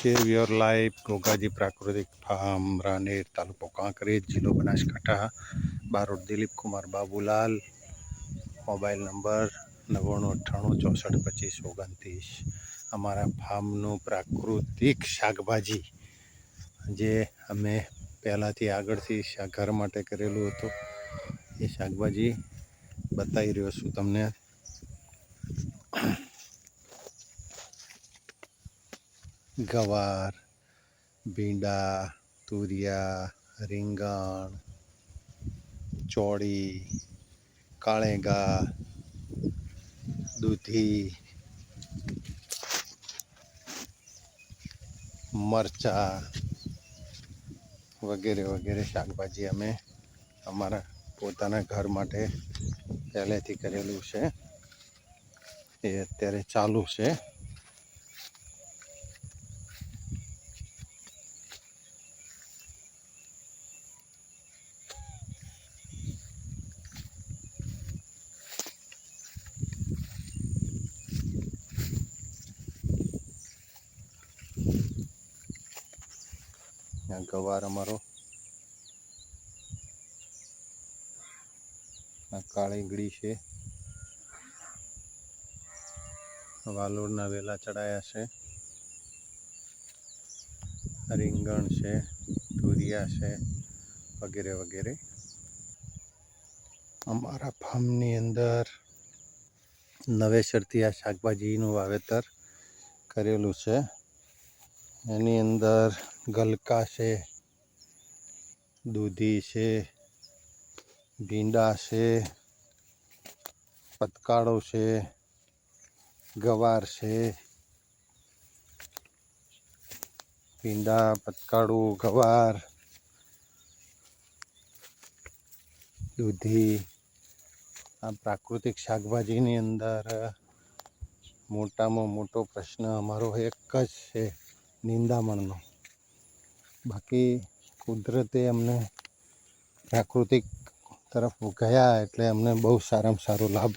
Save your life Gogaji પ્રાકૃતિક farm, રાનેર તાલુકો કાંકરેજ, જિલ્લો બનાસકાંઠા. બારોટ દિલીપ કુમાર બાબુલાલ, મોબાઈલ નંબર નવ્વાણું અઠ્ઠાણું ચોસઠ પચીસ ઓગણત્રીસ. અમારા ફાર્મનું પ્રાકૃતિક શાકભાજી, જે અમે પહેલાંથી આગળથી ઘર માટે કરેલું હતું. એ શાકભાજી બતાવી રહ્યો છું તમને. ગવાર, ભીંડા, તુરિયા, રીંગણ, ચોળી, કાળેગા, દૂધી, મરચા વગેરે વગેરે શાકભાજી અમે અમારા પોતાના ઘર માટે પહેલેથી કરેલું છે. એ અત્યારે ચાલુ છે. આ ગવાર અમારો આ કાળીંગળી છે. વાલોરના વેલા ચડાયા છે. રીંગણ છે, તુરિયા છે, વગેરે વગેરે. અમારા ફાર્મની અંદર નવેસરથી આ શાકભાજીનું વાવેતર કરેલું છે. એની અંદર ગલકા છે, દૂધી છે, ભીંડા છે, પતકાળો છે, ગવાર છે, ભીંડા, પતકાળું, ગવાર, દૂધી, આ પ્રાકૃતિક શાકભાજીની અંદર મોટામાં મોટો પ્રશ્ન અમારો એક જ છે. નિંદામણનો બાકી કુદરતે અમને પ્રાકૃતિક તરફ ગયા એટલે અમને બહુ સારામાં સારો લાભ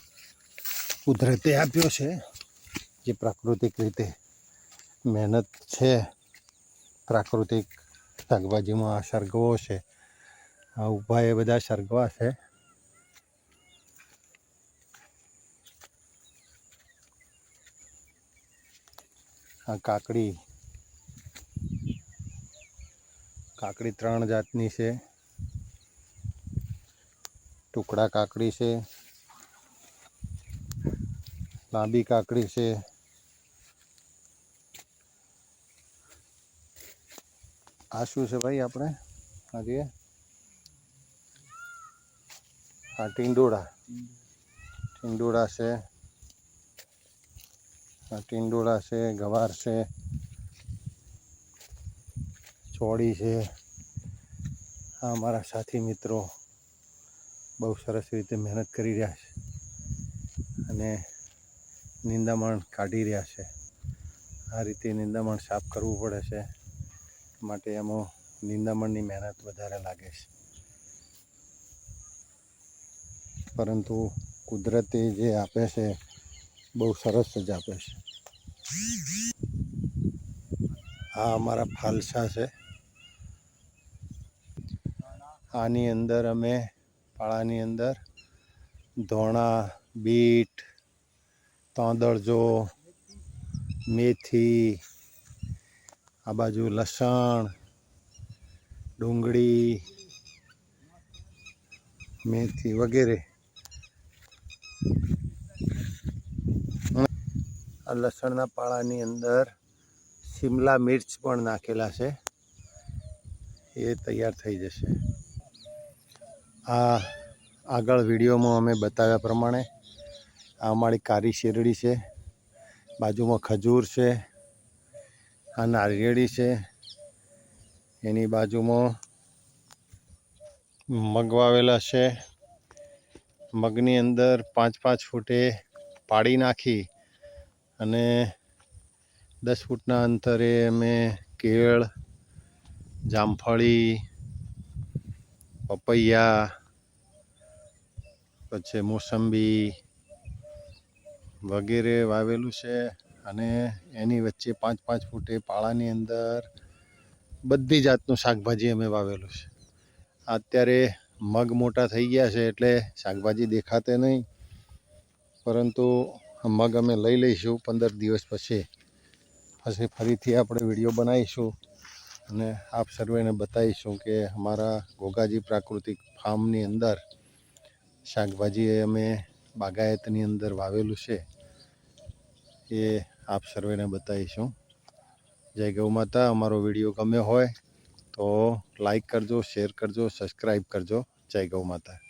કુદરતે આપ્યો છે. જે પ્રાકૃતિક રીતે મહેનત છે, પ્રાકૃતિક શાકભાજીમાં આ સરગવો છે, આ ઊભા એ બધા સરગવા છે. આ કાકડી કાકડી ત્રણ જાતની છે. ટુકડા કાકડી છે. લાંબી કાકડી છે. આ શું છે ભાઈ આપણે? આ જે આ ટીંડોળા. ટીંડોળા છે. આ ટીંડોળા છે, ગવાર છે. ચોળી છે. આ અમારા સાથી મિત્રો બહુ સરસ રીતે મહેનત કરી રહ્યા છે અને નિંદામણ કાઢી રહ્યા છે. આ રીતે નિંદામણ સાફ કરવું પડે છે. માટે એમાં નિંદામણની મહેનત વધારે લાગે છે. પરંતુ કુદરતે જે આપે છે બહુ સરસ જ આપે છે. આ અમારા ફાલસા છે. આની અંદર અમે પાળાની અંદર ધોણા, બીટ, તાંદળજો, મેથી, આ બાજુ લસણ, ડુંગળી, મેથી વગેરે. આ લસણના પાળાની અંદર શિમલા મિર્ચ પણ નાખેલા છે. એ તૈયાર થઈ જશે. આ આગળ વિડીયોમાં અમે બતાવ્યા પ્રમાણે આ અમારી કારી શેરડી છે, બાજુમાં ખજૂર છે, આ નારિયેળી છે, એની બાજુમાં મગ વાવેલા છે. મગની અંદર પાંચ પાંચ ફૂટે પાડી નાખી અને દસ ફૂટના અંતરે અમે કેળ, જામફળી પપૈયા, પછી મોસંબી વગેરે વાવેલું છે અને એની વચ્ચે પાંચ પાંચ ફૂટે પાળાની અંદર બધી જાતનું શાકભાજી અમે વાવેલું છે. અત્યારે મગ મોટા થઈ ગયા છે એટલે શાકભાજી દેખાતે નહીં, પરંતુ મગ અમે લઈ લઈશું પંદર દિવસ પછી. પછી ફરીથી આપણે વીડિયો બનાવીશું. અને આપ સર્વેને બતાવીશું કે અમારા ગોગાજી પ્રાકૃતિક ફાર્મની અંદર શાકભાજી અમે બાગાયતની અંદર વાવેલું છે એ આપ સર્વેને બતાવીશું. જય ગૌ માતા, અમારો વીડિયો ગમ્યો હોય તો લાઈક કરજો, શેર કરજો, સબસ્ક્રાઈબ કરજો. જય ગૌ માતા.